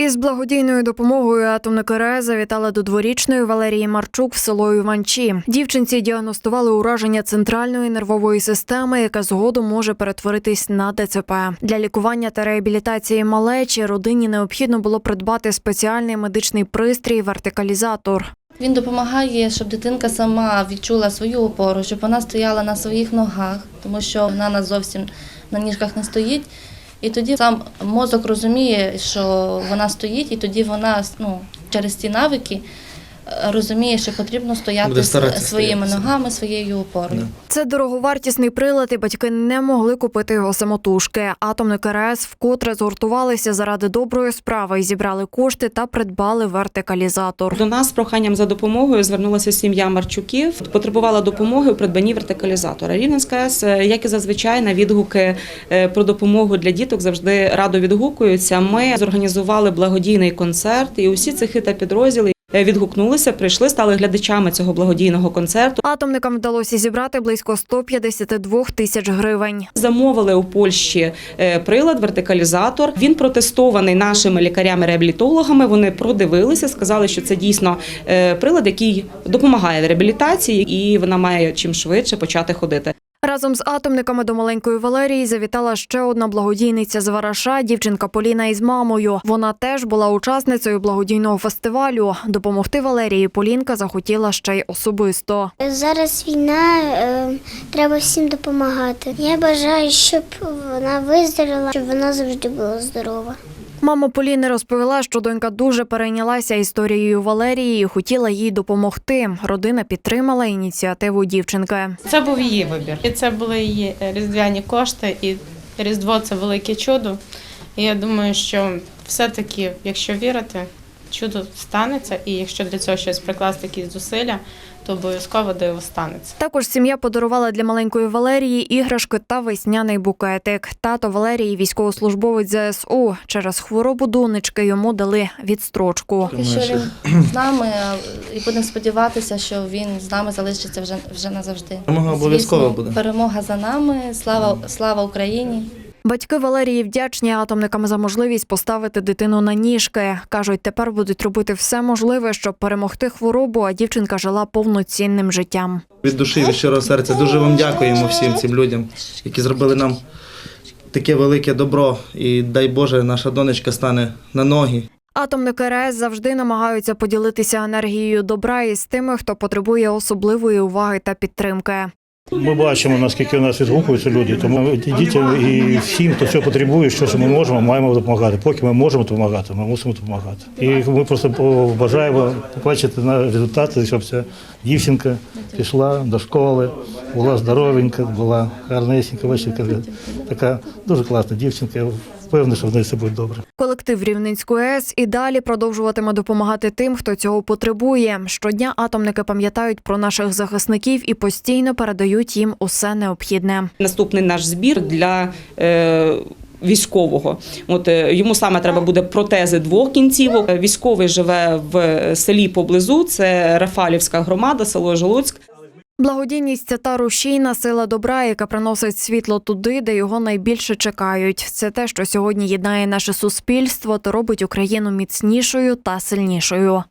Із благодійною допомогою атомники РЕС завітали до дворічної Валерії Марчук в село Іванчі. Дівчинці діагностували ураження центральної нервової системи, яке згодом може перетворитись на ДЦП. Для лікування та реабілітації малечі родині необхідно було придбати спеціальний медичний пристрій вертикалізатор. Він допомагає, щоб дитинка сама відчула свою опору, щоб вона стояла на своїх ногах, тому що вона на зовсім на ніжках не стоїть. І тоді сам мозок розуміє, що вона стоїть, і тоді вона ну, через ці навики розуміє, що потрібно стояти своїми ногами, своєю опорою. Це дороговартісний прилад, і батьки не могли купити його самотужки. Атомники РЕС вкотре згуртувалися заради доброї справи і зібрали кошти та придбали вертикалізатор. До нас з проханням за допомогою звернулася сім'я Марчуків. Потребувала допомоги у придбанні вертикалізатора. Рівненська АЕС, е, як і зазвичай, на відгуки е, про допомогу для діток завжди радо відгукуються. Ми зорганізували благодійний концерт, і усі цехи та підрозділи відгукнулися, прийшли, стали глядачами цього благодійного концерту. Атомникам вдалося зібрати близько 152 тисяч гривень. Замовили у Польщі е, прилад, вертикалізатор. Він протестований нашими лікарями-реабілітологами. Вони продивилися, сказали, що це дійсно е, прилад, який допомагає в реабілітації, і вона має чим швидше почати ходити. Разом з атомниками до маленької Валерії завітала ще одна благодійниця з Вараша, дівчинка Поліна із мамою. Вона теж була учасницею благодійного фестивалю. Допомогти Валерії Полінка захотіла ще й особисто. Зараз війна, е, треба всім допомагати. Я бажаю, щоб вона виздоровіла, щоб вона завжди була здорова. Мама Поліни розповіла, що донька дуже перейнялася історією Валерії і хотіла їй допомогти. Родина підтримала ініціативу дівчинки. Це був її вибір. І це були її е, різдвяні кошти, і Різдво це велике чудо. І я думаю, що все-таки, якщо вірити, чудо станеться, і якщо для цього щось прикласти якісь зусилля, то обов'язково диво станеться. Також сім'я подарувала для маленької Валерії іграшки та весняний букетик. Тато Валерії, військовослужбовець ЗСУ. Через хворобу донечки йому дали відстрочку. Поки що він з нами, і будемо сподіватися, що він з нами залишиться вже, вже назавжди. Перемога обов'язково буде. Перемога за нами. Слава, слава Україні! Батьки Валерії вдячні атомникам за можливість поставити дитину на ніжки. кажуть, тепер будуть робити все можливе, щоб перемогти хворобу, а дівчинка жила повноцінним життям. Від душі, від щирого серця дуже вам дякуємо всім цим людям, які зробили нам таке велике добро. І дай Боже, наша донечка стане на ноги. Атомники РЕС завжди намагаються поділитися енергією добра із тими, хто потребує особливої уваги та підтримки. Ми бачимо, наскільки у нас відгукуються люди, тому дітям і всім, хто цього потребує, що, ми можемо, маємо допомагати. Поки ми можемо допомагати, ми мусимо допомагати. І ми просто бажаємо побачити на результати, щоб ця дівчинка пішла до школи, була здоровенька, була гарнесенька, така дуже класна дівчинка. Впевнений, що в неї все буде добре. Колектив Рівненської АЕС і далі продовжуватиме допомагати тим, хто цього потребує. Щодня атомники пам'ятають про наших захисників і постійно передають їм усе необхідне. Наступний наш збір для е, військового. От е, йому саме треба буде протези двох кінцівок. Військовий живе в селі поблизу. Це Рафалівська громада, село Жолуцьк. Благодійність та рушійна сила добра, яка приносить світло туди, де його найбільше чекають. Це те, що сьогодні єднає наше суспільство та робить Україну міцнішою та сильнішою.